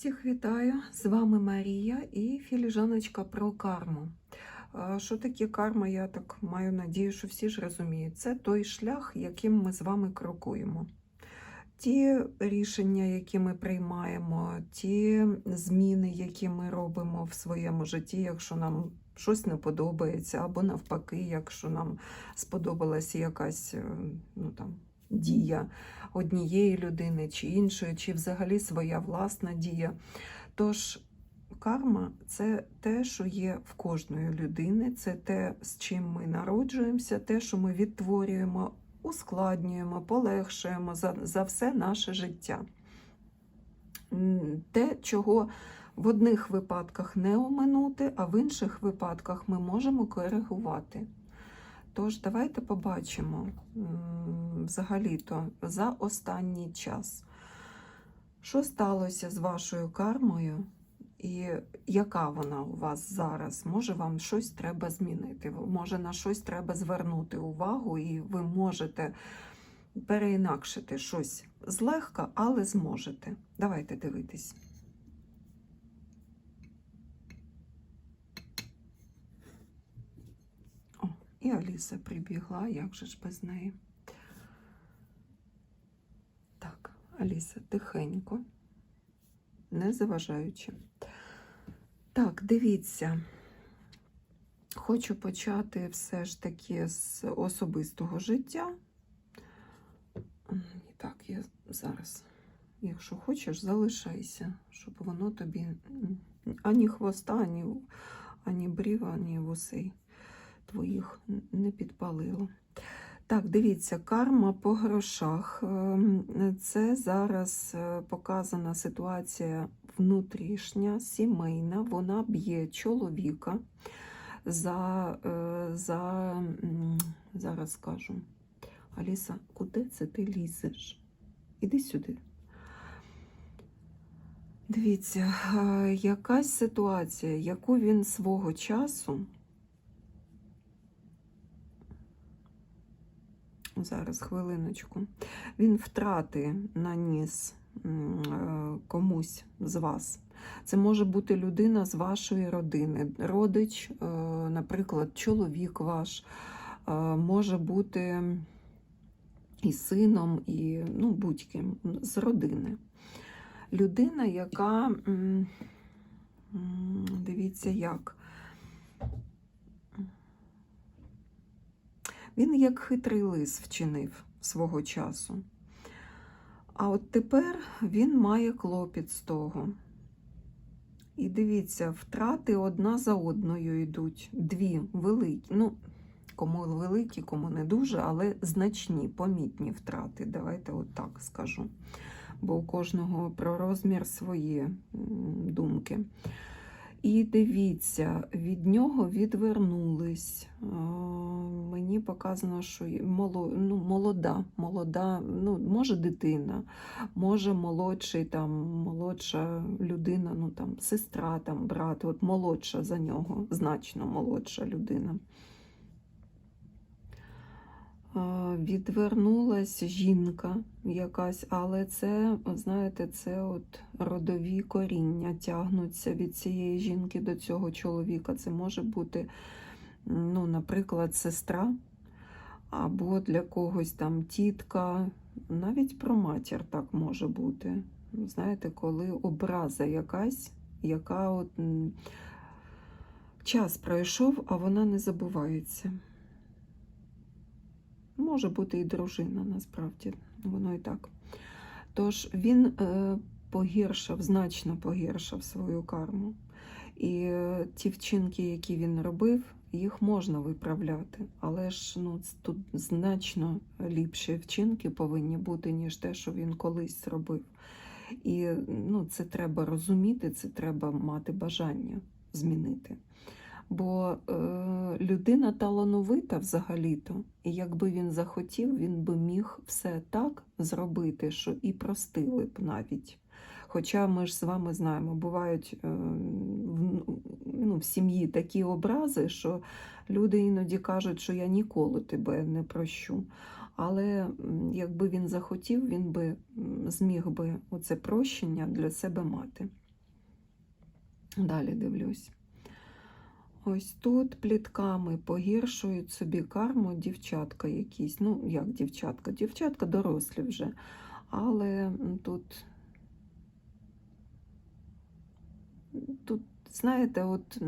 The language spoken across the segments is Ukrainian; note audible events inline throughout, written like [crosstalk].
Всіх вітаю! З вами Марія і філіжаночка про карму. Що таке карма? Я так маю надію, що всі ж розуміють. Це той шлях, яким ми з вами крокуємо. Ті рішення, які ми приймаємо, ті зміни, які ми робимо в своєму житті, якщо нам щось не подобається, або навпаки, якщо нам сподобалася якась е, ну, там, дія однієї людини чи іншої, чи взагалі своя власна дія. Тож карма це те, що є в кожної людини, це те, з чим ми народжуємося, те, що ми відтворюємо, ускладнюємо, полегшуємо за, за все наше життя. Те, чого в одних випадках не оминути, а в інших випадках ми можемо коригувати. Тож, давайте побачимо взагалі-то за останній час, що сталося з вашою кармою, і яка вона у вас зараз? Може, вам щось треба змінити, може на щось треба звернути увагу, і ви можете переінакшити щось злегка, але зможете. Давайте дивитись. І Аліса прибігла, як же ж без неї. Так, Аліса, тихенько, не заважаючи. Так, дивіться. Хочу почати все ж таки з особистого життя. І так, я зараз, якщо хочеш, залишайся, щоб воно тобі ані хвоста, ані, ані бріва, ані вусей твоїх не підпалило. Так, дивіться, карма по грошах. Ем, Це зараз е, показана ситуація внутрішня, сімейна. Вона б'є чоловіка за, е, за зараз скажу. Аліса, куди це ти лізеш? Іди сюди. Дивіться, е, якась ситуація, яку він свого часу. Зараз хвилиночку. Він втрати наніс е, комусь з вас. Це може бути людина з вашої родини, родич, е, наприклад, чоловік ваш, е, може бути і сином, і ну, будь-ким з родини. Людина, яка, дивіться, як. Він як хитрий лис вчинив свого часу. А от тепер він має клопіт з того. І дивіться, втрати одна за одною йдуть. Дві великі. Ну, кому великі, кому не дуже, але значні, помітні втрати. Давайте от так скажу. Бо у кожного про розмір свої думки. І дивіться, від нього відвернулись. Е, Мені показано, що ну, молода, молода, ну, може дитина, може молодший, там, молодша людина, ну там сестра, там, брат, от молодша за нього, значно молодша людина. Відвернулась жінка якась, але це, знаєте, це от родові коріння тягнуться від цієї жінки до цього чоловіка. Це може бути, ну, наприклад, сестра, або для когось там тітка, навіть про матір так може бути. Знаєте, коли образа якась, яка от час пройшов, а вона не забувається. Може бути і дружина, насправді, воно і так. Тож він е, погіршив, значно погіршив свою карму. І е, ті вчинки, які він робив, їх можна виправляти. Але ж ну, тут значно ліпші вчинки повинні бути, ніж те, що він колись зробив. І ну, це треба розуміти, це треба мати бажання змінити. Бо е, людина талановита взагалі-то, і якби він захотів, він би міг все так зробити, що і простили б навіть. Хоча ми ж з вами знаємо, бувають е, в, ну, в сім'ї такі образи, що люди іноді кажуть, що я ніколи тебе не прощу. Але якби він захотів, він би зміг би оце прощення для себе мати. Далі дивлюсь. Ось тут плітками погіршують собі карму дівчатка якісь. Ну, як дівчатка? Дівчатка дорослі вже. Але тут, тут, знаєте, от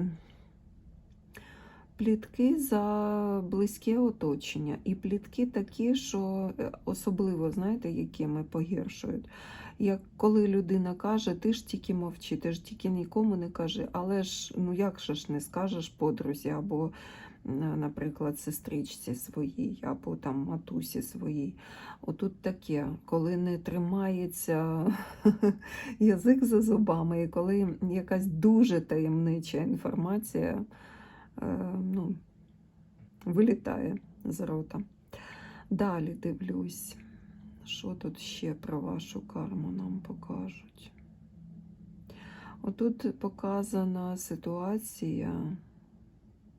плітки за близьке оточення. І плітки такі, що е, особливо, знаєте, якими погіршують. Як коли людина каже, ти ж тільки мовчи, ти ж тільки нікому не кажи, але ж ну як же ж не скажеш подрузі, або, наприклад, сестричці своїй, або там матусі своїй. Отут таке, коли не тримається [laughs] язик за зубами, і коли якась дуже таємнича інформація ну, вилітає з рота. Далі дивлюсь. Що тут ще про вашу карму нам покажуть? Отут показана ситуація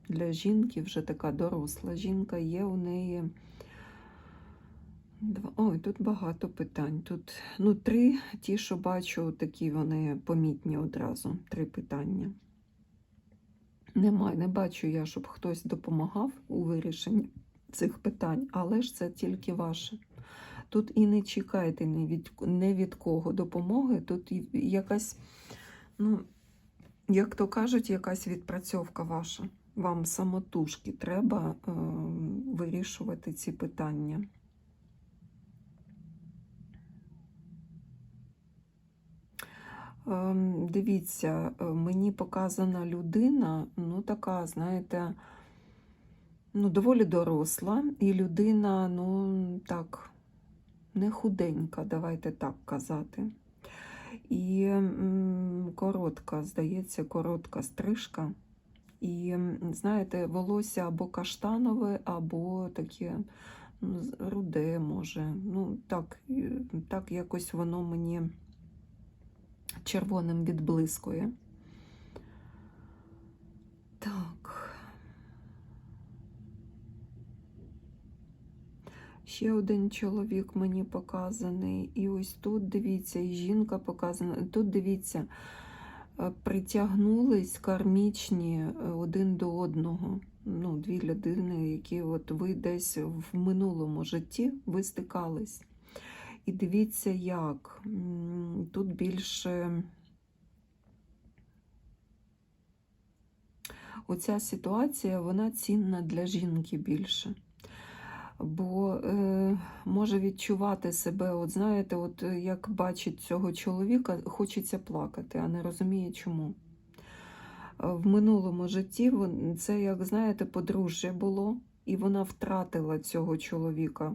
для жінки, вже така доросла жінка, є у неї. Ой, тут багато питань. Тут ну, три, ті, що бачу, такі вони помітні одразу. Три питання. Немає, не бачу я, щоб хтось допомагав у вирішенні цих питань, але ж це тільки ваше. Тут і не чекайте ні від, не від кого допомоги. Тут якась, ну, як то кажуть, якась відпрацьовка ваша. Вам самотужки треба е, вирішувати ці питання. Дивіться, е, мені показана людина, ну така, знаєте, ну, доволі доросла, і людина, ну так, не худенька, давайте так казати. І коротка, здається, коротка стрижка. І, знаєте, волосся або каштанове, або таке ну, руде, може. Ну, так, так якось воно мені червоним відблискує. Так. Ще один чоловік мені показаний. І ось тут дивіться, і жінка показана. Тут дивіться, е, притягнулись кармічні е, один до одного. Ну, дві людини, які от ви десь в минулому житті ви стикались. І дивіться, як тут більше оця ситуація, вона цінна для жінки більше. Бо е, може відчувати себе, от знаєте, от е, як бачить цього чоловіка, хочеться плакати, а не розуміє чому. Е, В минулому житті це, як знаєте, подружжя було, і вона втратила цього чоловіка.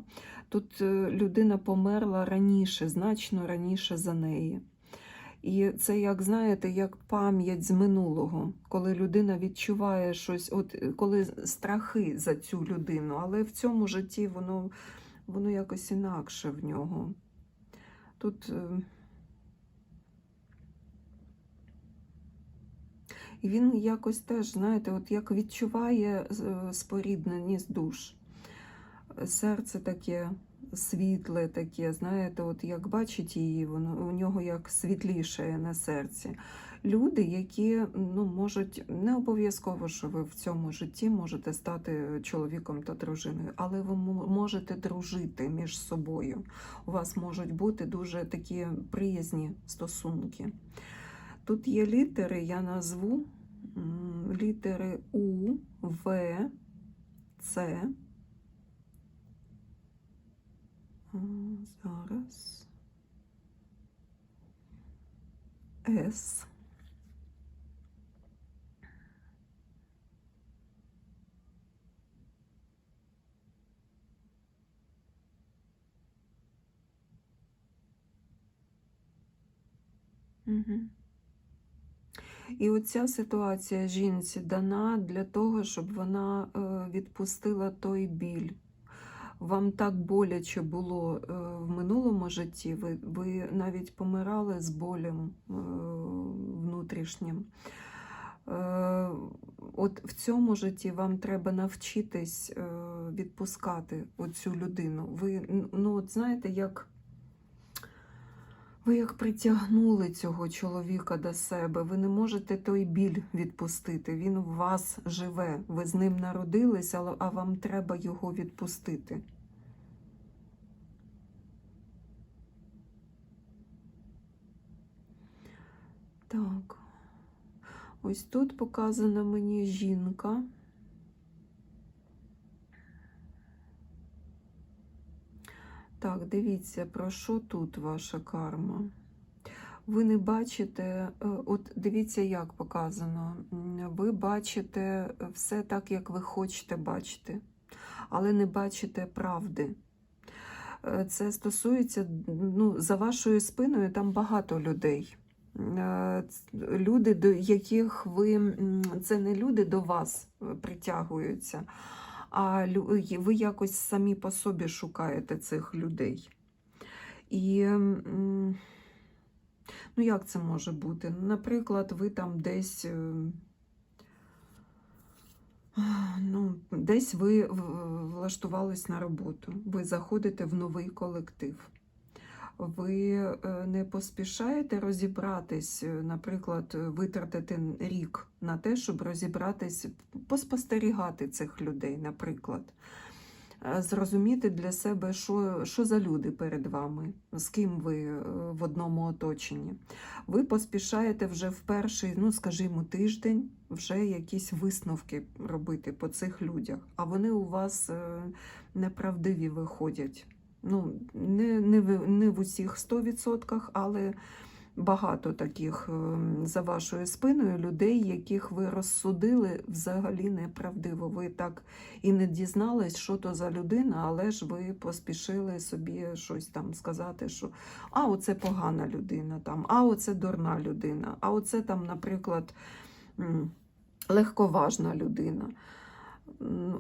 Тут е, людина померла раніше, значно раніше за неї. І це, як знаєте, як пам'ять з минулого, коли людина відчуває щось, от е, коли страхи за цю людину, але в цьому житті воно, воно якось інакше в нього. Тут. І він якось теж, знаєте, от як відчуває е, спорідненість душ. Серце таке світле, таке, знаєте, от як бачить її, воно у нього як світліше на серці. Люди, які ну, можуть, не обов'язково, що ви в цьому житті можете стати чоловіком та дружиною, але ви можете дружити між собою. У вас можуть бути дуже такі приязні стосунки. Тут є літери, я назву літери У, В, С. Зараз. С. Угу. І оця ситуація жінці дана для того, щоб вона е, відпустила той біль. Вам так боляче було е, в минулому житті, ви, ви навіть помирали з болем е, внутрішнім. От в цьому житті вам треба навчитись відпускати оцю людину. Ви, ну, от знаєте, як Ви як притягнули цього чоловіка до себе, ви не можете той біль відпустити. Він у вас живе. Ви з ним народились, але а вам треба його відпустити. Так. Ось тут показана мені жінка. Так, дивіться, про що тут ваша карма. Ви не бачите, е, от дивіться, як показано. Ви бачите все так, як ви хочете бачити, але не бачите правди. Е, Це стосується, ну, за вашою спиною там багато людей. Е, Люди, до яких ви, це не люди до вас притягуються, а ви якось самі по собі шукаєте цих людей. І ну, як це може бути? Наприклад, ви там десь. е, Ну, десь ви влаштувались на роботу, ви заходите в новий колектив. Ви е, не поспішаєте розібратись, е, наприклад, е, витратити рік на те, щоб розібратись, поспостерігати цих людей, наприклад, зрозуміти для себе, що, що за люди перед вами, з ким ви в одному оточенні. Ви поспішаєте вже в перший, ну скажімо, тиждень вже якісь висновки робити по цих людях, а вони у вас неправдиві виходять. Ну, не, не, в, не в усіх 100%, але багато таких ем, за вашою спиною людей, яких ви розсудили взагалі неправдиво. Ви так і не дізнались, що то за людина, але ж ви поспішили собі щось там сказати, що а оце погана людина, там, а оце дурна людина, а оце там, наприклад, легковажна людина.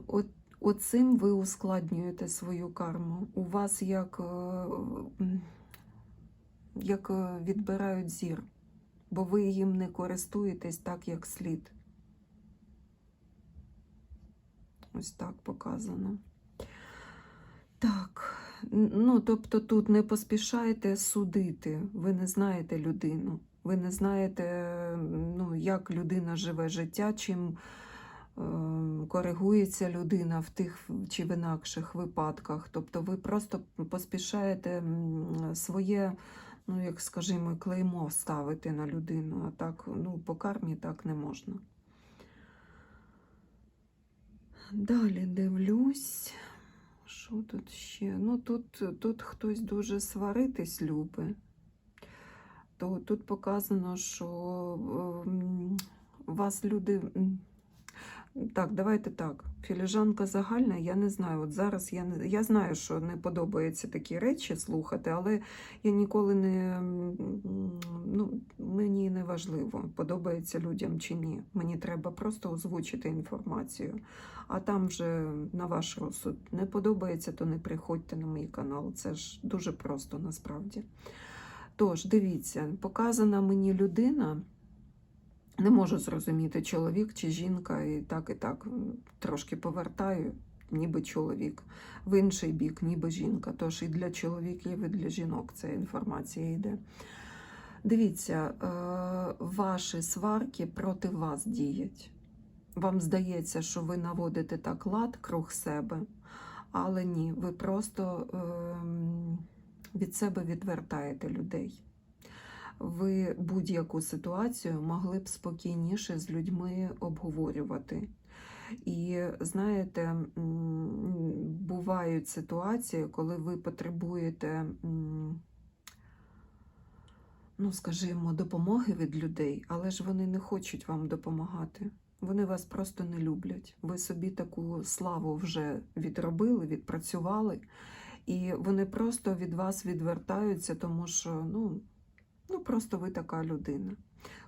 От Оцим ви ускладнюєте свою карму. У вас як, е, як е, відбирають зір, бо ви їм не користуєтесь так, як слід. Ось так показано. Так, ну тобто тут не поспішайте судити, ви не знаєте людину, ви не знаєте, ну, як людина живе життя, чим коригується людина в тих чи в інакших випадках. Тобто ви просто поспішаєте своє, ну як скажімо, клеймо ставити на людину, а так ну, по кармі так не можна. Далі дивлюсь. Що тут ще? Ну, тут, тут хтось дуже сваритись любить. То тут показано, що ем, вас люди. Так, давайте так. Філіжанка загальна, я не знаю. От зараз я не я знаю, що не подобається такі речі слухати, але я ніколи не ну, мені не важливо, подобається людям чи ні. Мені треба просто озвучити інформацію. А там вже на ваш розсуд не подобається, то не приходьте на мій канал. Це ж дуже просто насправді. Тож, дивіться, показана мені людина. Не можу зрозуміти, чоловік чи жінка, і так, і так трошки повертаю, ніби чоловік, в інший бік, ніби жінка. Тож і для чоловіків, і для жінок ця інформація йде. Дивіться, е, ваші сварки проти вас діють. Вам здається, що ви наводите так лад круг себе, але ні, ви просто ем, від себе відвертаєте людей. Ви будь-яку ситуацію могли б спокійніше з людьми обговорювати. І знаєте, бувають ситуації, коли ви потребуєте, ну, скажімо, допомоги від людей, але ж вони не хочуть вам допомагати. Вони вас просто не люблять. Ви собі таку славу вже відробили, відпрацювали, і вони просто від вас відвертаються, тому що ну, ну просто ви така людина.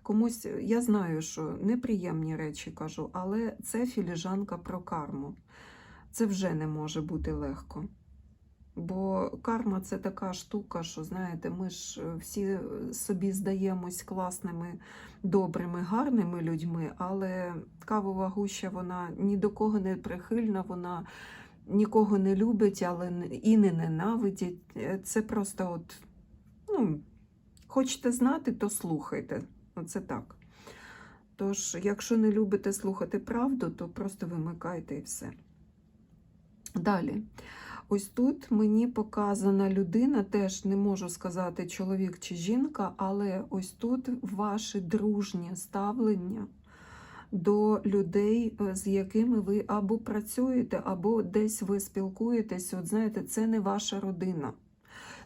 Комусь я знаю, що неприємні речі кажу, але це філіжанка про карму. Це вже не може бути легко. Бо карма це така штука, що знаєте, ми ж е, всі собі здаємось класними, добрими, гарними людьми, але кавова гуща вона ні до кого не прихильна, вона нікого не любить, але і не ненавидить. Е, Це просто от, ну, Хочете знати, то слухайте. Оце так. Тож, якщо не любите слухати правду, то просто вимикайте і все. Далі. Ось тут мені показана людина, теж не можу сказати чоловік чи жінка, але ось тут ваше дружнє ставлення до людей, е, з якими ви або працюєте, або десь ви спілкуєтесь. От знаєте, це не ваша родина.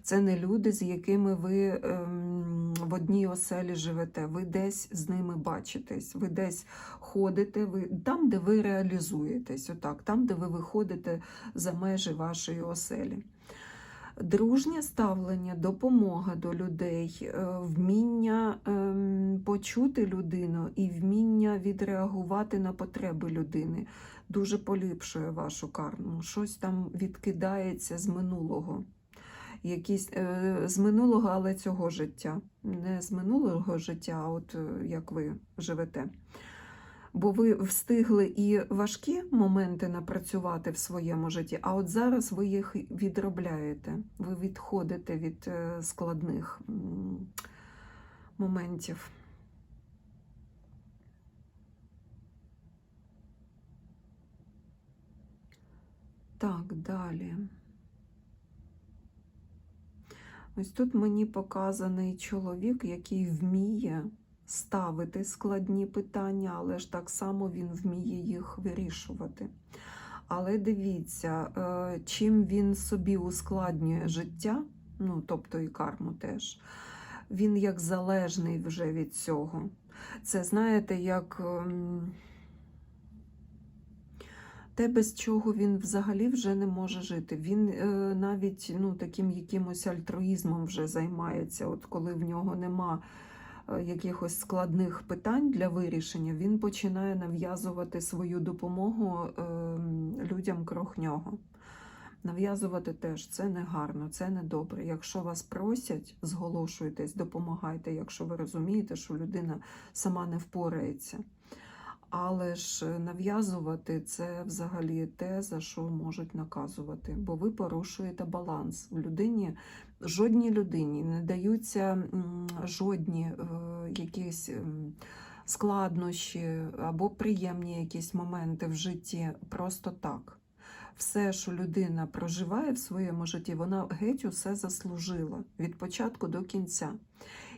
Це не люди, з якими ви ем, в одній оселі живете. Ви десь з ними бачитесь, ви десь ходите, ви там, де ви реалізуєтесь, отак, там, де ви виходите за межі вашої оселі. Дружнє ставлення, допомога до людей, е, вміння ем, почути людину і вміння відреагувати на потреби людини дуже поліпшує вашу карму. Щось там відкидається з минулого. Якісь е, з минулого, але цього життя. Не з минулого життя, а от е, як ви живете. Бо ви встигли і важкі моменти напрацювати в своєму житті, а от зараз ви їх відробляєте. Ви відходите від е, складних моментів. Так, далі. Ось тут мені показаний чоловік, який вміє ставити складні питання, але ж так само він вміє їх вирішувати. Але дивіться, е, чим він собі ускладнює життя, ну тобто і карму теж, він як залежний вже від цього. Це знаєте, як ем, те, без чого він взагалі вже не може жити. Він е, навіть ну, таким якимось альтруїзмом вже займається. От коли в нього нема е, якихось складних питань для вирішення, він починає нав'язувати свою допомогу е, людям крох нього. Нав'язувати теж це не гарно, це не добре. Якщо вас просять, зголошуйтесь, допомагайте, якщо ви розумієте, що людина сама не впорається. Але ж нав'язувати це взагалі те, за що можуть наказувати, бо ви порушуєте баланс. В людині жодній людині не даються жодні е, якісь складнощі або приємні якісь моменти в житті просто так. Все, що людина проживає в своєму житті, вона геть усе заслужила від початку до кінця.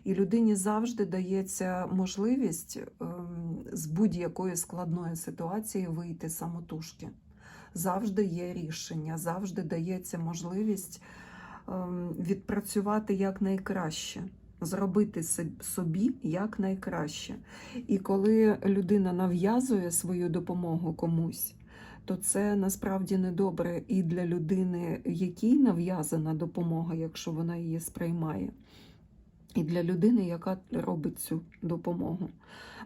І людині завжди дається можливість ем, з будь-якої складної ситуації вийти самотужки. Завжди є рішення, завжди дається можливість ем, відпрацювати якнайкраще, зробити собі якнайкраще. І коли людина нав'язує свою допомогу комусь, то це насправді недобре і для людини, якій нав'язана допомога, якщо вона її сприймає і для людини, яка робить цю допомогу.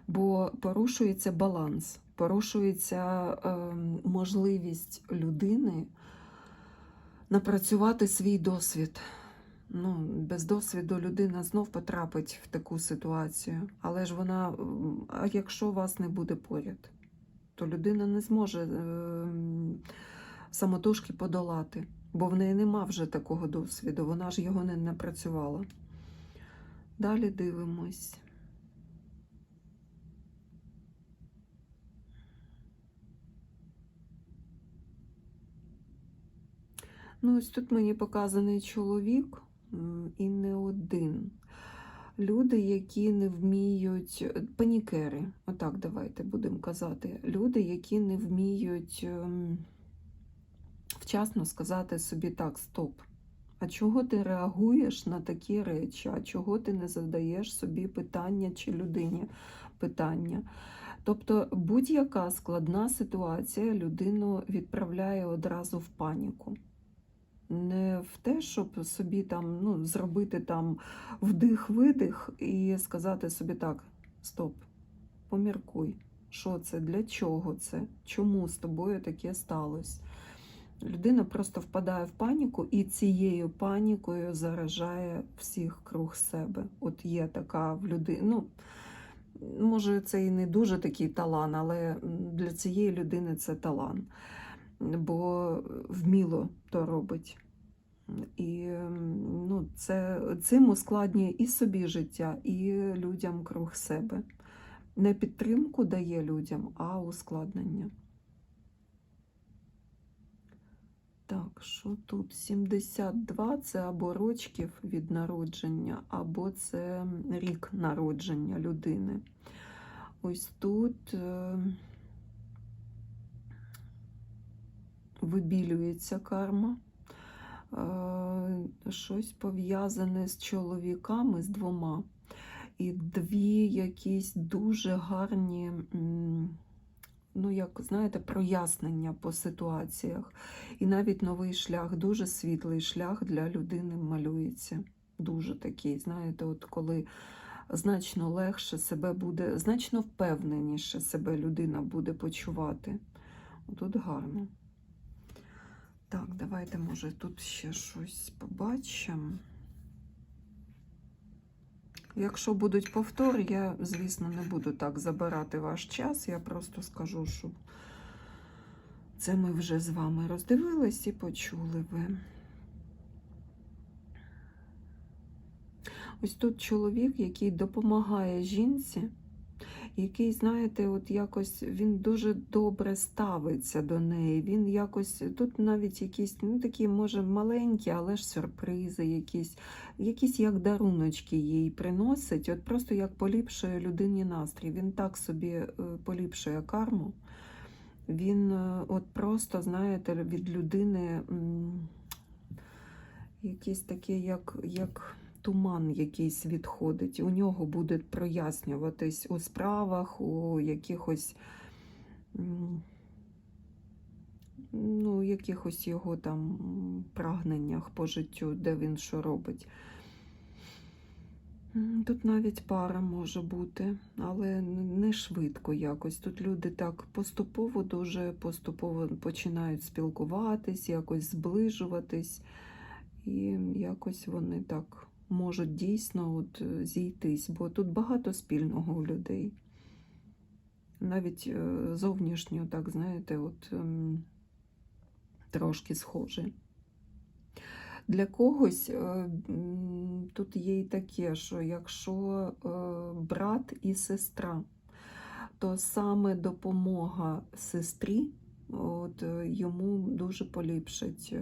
Бо порушується баланс, порушується е, можливість людини напрацювати свій досвід. Ну, Без досвіду людина знов потрапить в таку ситуацію. Але ж вона, а якщо вас не буде поряд, то людина не зможе е, самотужки подолати, бо в неї нема вже такого досвіду, вона ж його не напрацювала. Далі дивимось. Ну, ось тут мені показаний чоловік і не один. Люди, які не вміють, панікери, отак давайте будемо казати. Люди, які не вміють ем, вчасно сказати собі так, стоп. А чого ти реагуєш на такі речі? А чого ти не задаєш собі питання чи людині питання? Тобто будь-яка складна ситуація людину відправляє одразу в паніку. Не в те, щоб собі там ну, зробити там вдих-видих і сказати собі так: стоп, поміркуй, що це, для чого це, чому з тобою таке сталося. Людина просто впадає в паніку і цією панікою заражає всіх круг себе. От є така в людини. Ну, може, це і не дуже такий талант, але для цієї людини це талант, бо вміло то робить. І ну, це, цим ускладнює і собі життя, і людям круг себе. Не підтримку дає людям, а ускладнення. Так, що тут? 72 це або рочків від народження, або це рік народження людини. Ось тут е, вибілюється карма. Е, Щось пов'язане з чоловіками, з двома. І дві якісь дуже гарні, ну, як знаєте, прояснення по ситуаціях. І навіть новий шлях, дуже світлий шлях для людини малюється. Дуже такий, знаєте, от коли значно легше себе буде, значно впевненіше себе людина буде почувати. Тут гарно. Так, давайте, може, тут ще щось побачимо. Якщо будуть повтори, я, звісно, не буду так забирати ваш час. Я просто скажу, що це ми вже з вами роздивились і почули ви. Ось тут чоловік, який допомагає жінці, який, знаєте, от якось він дуже добре ставиться до неї. Він якось тут навіть якісь, ну такі, може, маленькі, але ж сюрпризи, якісь, якісь як даруночки їй приносить, от просто як поліпшує людині настрій. Він так собі е, поліпшує карму. Він е, от просто, знаєте, від людини м, якийсь такий, як, як туман якийсь відходить. У нього буде прояснюватись у справах, у якихось, ну, якихось його там прагненнях по життю, де він що робить. Тут навіть пара може бути, але не швидко якось. Тут люди так поступово, дуже поступово починають спілкуватись, якось зближуватись, і якось вони так можуть дійсно от е, зійтись, бо тут багато спільного у людей. Навіть е, зовнішньо, так знаєте, от ем, трошки схожі. Для когось е, тут є і таке, що якщо брат і сестра, то саме допомога сестрі от, йому дуже поліпшить е,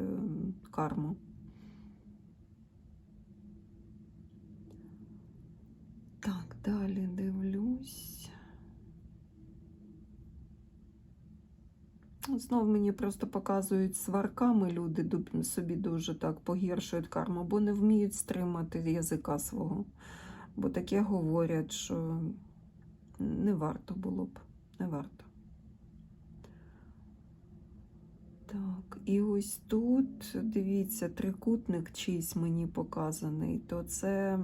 карму. Так, далі дивлюсь. Знов мені просто показують сварками люди собі дуже так погіршують карму, бо не вміють стримати язика свого. Бо таке говорять, що не варто було б, не варто. Так, і ось тут, дивіться, трикутник чийсь мені показаний, то це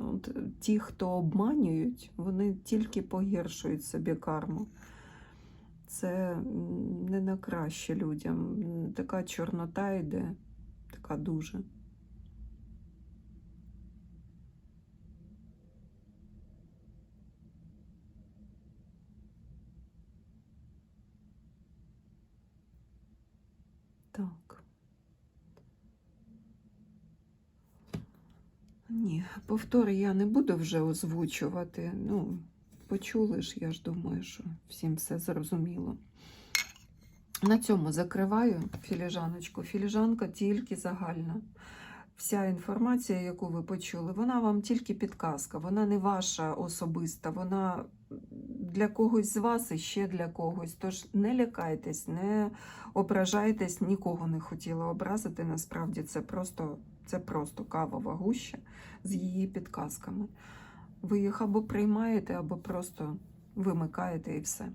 от, ті, хто обманюють, вони тільки погіршують собі карму. Це не на краще людям. Така чорнота йде, така дуже. Так. Ні, повтори я не буду вже озвучувати. Ну, почули ж, я ж думаю, що всім все зрозуміло. На цьому закриваю філіжаночку. Філіжанка тільки загальна. Вся інформація, яку ви почули, вона вам тільки підказка, вона не ваша особиста, вона для когось з вас і ще для когось. Тож не лякайтесь, не ображайтесь, нікого не хотіла образити. Насправді це просто, це просто кавова гуща з її підказками. Ви їх або приймаєте, або просто вимикаєте і все.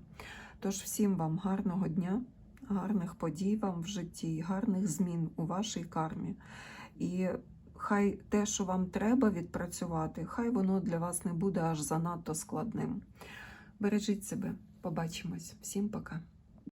Тож всім вам гарного дня, гарних подій вам в житті, гарних змін у вашій кармі. І хай те, що вам треба відпрацювати, хай воно для вас не буде аж занадто складним. Бережіть себе, побачимось. Всім пока.